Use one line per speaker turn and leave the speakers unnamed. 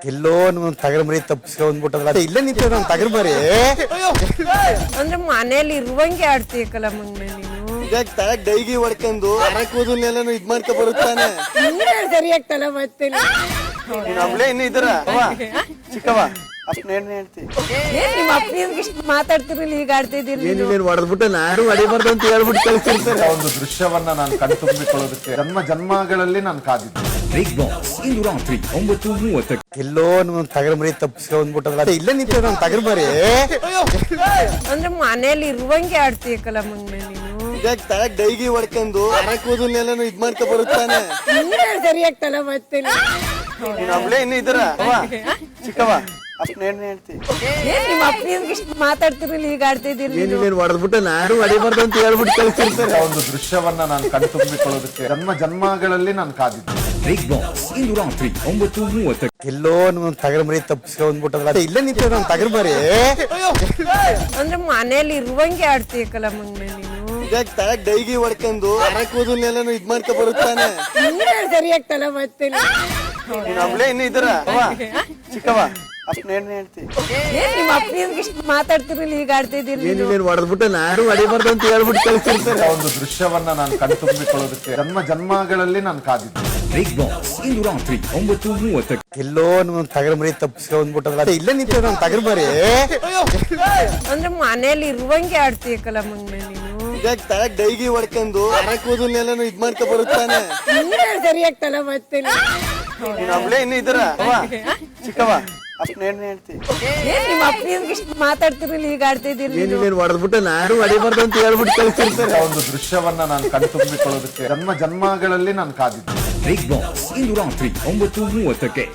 ಎಲ್ಲೋ ನನ್ನ ತಗರ ಮರಿ ತಪ್ಪಿಸ್ಕೊಂಡ್ಬಿಟ್ಟಲ್ಲ ಇಲ್ಲೇ ನಿಂತ ನಾನು ತಗರ ಮರಿ.
ಅಂದ್ರೆ ಮನೇಲಿ ಇರುವಂಗೆ ಆಡ್ತೀಯಕ್ಕಲ್ಲ ಮಂಗ್ನ ನೀನು?
ಈಗ ತಳಗ್ ಡೈಗಿ ಹೊಡ್ಕೊಂಡು ಅರ ಕೂದಲ್ ಇದ್ ಮಾಡ್ಕೊ ಬರುತ್ತಾನೆ?
ಸರಿಯಾಗ್ತಲ್ಲ ಮತ್ತೆ
ಇನ್ನು ಇದ್ರ? ಚಿಕ್ಕವ ಹೇಳ್ತಿ.
ಏನ್ ನಿಮ್ಮ ಇಷ್ಟು ಮಾತಾಡ್ತಿರಲಿಲ್ಲ ಈಗ ಆಡ್ತಿದ್ದೀರಿ ನೀನು
ನೀನು ಹೊಡೆದ್ಬಿಟ್ಟು ನಾನು ಹೊಡಿಬಾರ್ದು ಅಂತ ಹೇಳ್ಬಿಟ್ಟು ಕಳ್ಸಿರ್ತಾರೆ
ಒಂದು ದೃಶ್ಯವನ್ನ ನಾನು ಕಣ್ತುಂಬಿಕೊಳ್ಳೋದಕ್ಕೆ ಜನ್ಮ ಜನ್ಮಗಳಲ್ಲಿ ನಾನು ಕಾದಿದ್ದೆ.
ಬಿಗ್ ಬಾಸ್ ಇಂದು ರಾತ್ರಿ ಒಂಬತ್ತು ಮೂವತ್ತಕ್ಕೆ.
ಎಲ್ಲೋ ಒಂದು ತಗರ ಮರಿ ತಪ್ಪಿಸ್ಕೊಂಡ್ಬಿಟ್ಟಲ್ಲ ಇಲ್ಲೇ ನಿಂತಿರೋ ನಾನು ತಗರ ಮರಿ.
ಅಂದ್ರೆ ಮನೇಲಿ ಇರುವಂಗೆ ಆಡ್ತೀಯಕ್ಕಲ್ಲ ಮಂಗ್ನ ನೀನು?
ತಳಗ್ ಡೈಗಿ ಹೊಡ್ಕೊಂಡು ಅರ ಕೂದಲ್ನೆಲ್ಲ ಇದ್ ಮಾಡ್ಕೊ ಬರುತ್ತಾನೆ?
ನೀನೇ ಸರಿಯಾಗ್ತಲ್ಲ ಮತ್ತೆ
ನೀನ್ ಒಬ್ಳೆ ಇನ್ನು ಇದ್ರ ಚಿಕ್ಕವ ಅಪ್ಪ ನೇಣ್ ಹೇಳ್ತಿ.
ಏನ್ ನಿಮ್ಮ ಅಪ್ಪನಿಗೆ ಇಷ್ಟು ಮಾತಾಡ್ತಿರಲಿಲ್ಲ ಈಗ ಆಡ್ತಿದ್ದೀರಿ ನೀನು
ನೀನು ಹೊಡೆದ್ಬಿಟ್ಟು ನಾನು ಹೊಡಿಬಾರ್ದು ಅಂತ ಹೇಳ್ಬಿಟ್ಟು ಕಳ್ಸಿರ್ತಾರೆ
ಒಂದು ದೃಶ್ಯವನ್ನ ನಾನು ಕಣ್ತುಂಬಿಕೊಳ್ಳೋದಕ್ಕೆ ಜನ್ಮ ಜನ್ಮಗಳಲ್ಲಿ ನಾನು ಕಾದಿದ್ದೆ
ಬಿಗ್ ಬಾಸ್ ಇಂದು ರಾತ್ರಿ ಒಂಬತ್ತು ಮೂವತ್ತಕ್ಕೆ
ಎಲ್ಲೋ ನನ್ನ ತಗರ ಮರಿ ತಪ್ಪಿಸ್ಕೊಂಡ್ಬಿಟ್ಟಲ್ಲ ಇಲ್ಲೇ ನಿಂತ ನಾನು ತಗರ ಮರಿ
ಅಂದ್ರೆ ಮನೇಲಿ ಇರುವಂಗೆ ಆಡ್ತೀಯಕ್ಕಲ್ಲ ಮಂಗ್ನ ನೀನು
ತಳಗ್ ಡೈಗಿ ಹೊಡ್ಕೊಂಡು ಅರೆ ಕೂದಲ್ನೆಲ್ಲ ಇದ್ ಮಾಡ್ಕೊ ಬರುತ್ತಾನೆ?
ನೀನೇ ಸರಿಯಾಗ್ತಲ್ಲ ಮತ್ತೆ
ನೀನ್ ಒಬ್ಳೆ ಇನ್ನು ಇದರ? ಚಿಕ್ಕವ ಹೇಳ್ತಿ.
ಏನ್ ನಿಮ್ಮ ಇಷ್ಟು ಮಾತಾಡ್ತಿರಲಿಲ್ಲ ಈಗ ಆಡ್ತಿದ್ದೀರಿ ನೀನು
ನೀನು ಹೊಡೆದ್ಬಿಟ್ಟು ನಾನು ಹೊಡಿಬಾರ್ದು ಅಂತ ಹೇಳ್ಬಿಟ್ಟು ಕಳ್ಸಿರ್ತಾರೆ.
ಒಂದು ದೃಶ್ಯವನ್ನ ನಾನು ಕಣ್ತುಂಬಿಕೊಳ್ಳೋದಕ್ಕೆ ಜನ್ಮ ಜನ್ಮಗಳಲ್ಲಿ ನಾನು ಕಾದಿದ್ದೆ.
ಬಿಗ್ ಬಾಸ್ ಇಂದು ರಾತ್ರಿ ಒಂಬತ್ತು ಮೂವತ್ತಕ್ಕೆ
ಎಲ್ಲೋ ಒಂದು ತಗರ ಮರಿ ತಪ್ಪಿಸ್ಕೊಂಡ್ಬಿಟ್ಟಲ್ಲ ಇಲ್ಲೇ ನಿಂತಿರೋ ನಾನು ತಗರ ಮರಿ.
ಅಂದ್ರೆ ಮನೇಲಿ ಇರುವಂಗೆ ಆಡ್ತೀಯಕ್ಕಲ್ಲ ಮಂಗ್ನ ನೀನು?
ಡೈಗಿ ಹೊಡ್ಕೊಂಡು ಅರ ಕೂದಲ್ನೆಲ್ಲ ಇದ್ ಮಾಡ್ಕೊ ಬರುತ್ತಾನೆ?
ನೀನೇ ಸರಿಯಾಗ್ತಲ್ಲ ಮತ್ತೆ?
ನೀನು ಇನ್ನು ಇದ್ರ ಚಿಕ್ಕವ ಹೇಳ್ತಿ.
ಏನ್ ನಿಮ್ಮ ಅಪ್ಪನಿಗೆ ಇಷ್ಟು ಮಾತಾಡ್ತಿರಲಿಲ್ಲ ಈಗ ಆಡ್ತಿದ್ದೀರಿ ನೀನು
ನೀನು ಹೊಡೆದ್ಬಿಟ್ಟು ನಾನು ಹೊಡಿಬಾರ್ದು ಅಂತ ಹೇಳ್ಬಿಟ್ಟು ಕಳ್ಸಿರ್ತಾರೆ
ಒಂದು ದೃಶ್ಯವನ್ನ ನಾನು ಕಣ್ತುಂಬಿಕೊಳ್ಳೋದಕ್ಕೆ ಜನ್ಮ ಜನ್ಮಗಳಲ್ಲಿ ನಾನು ಕಾದಿದ್ದೆ
ಬಿಗ್ ಬಾಸ್ ಇಂದು ರಾತ್ರಿ ಒಂಬತ್ತು ಮೂವತ್ತಕ್ಕೆ.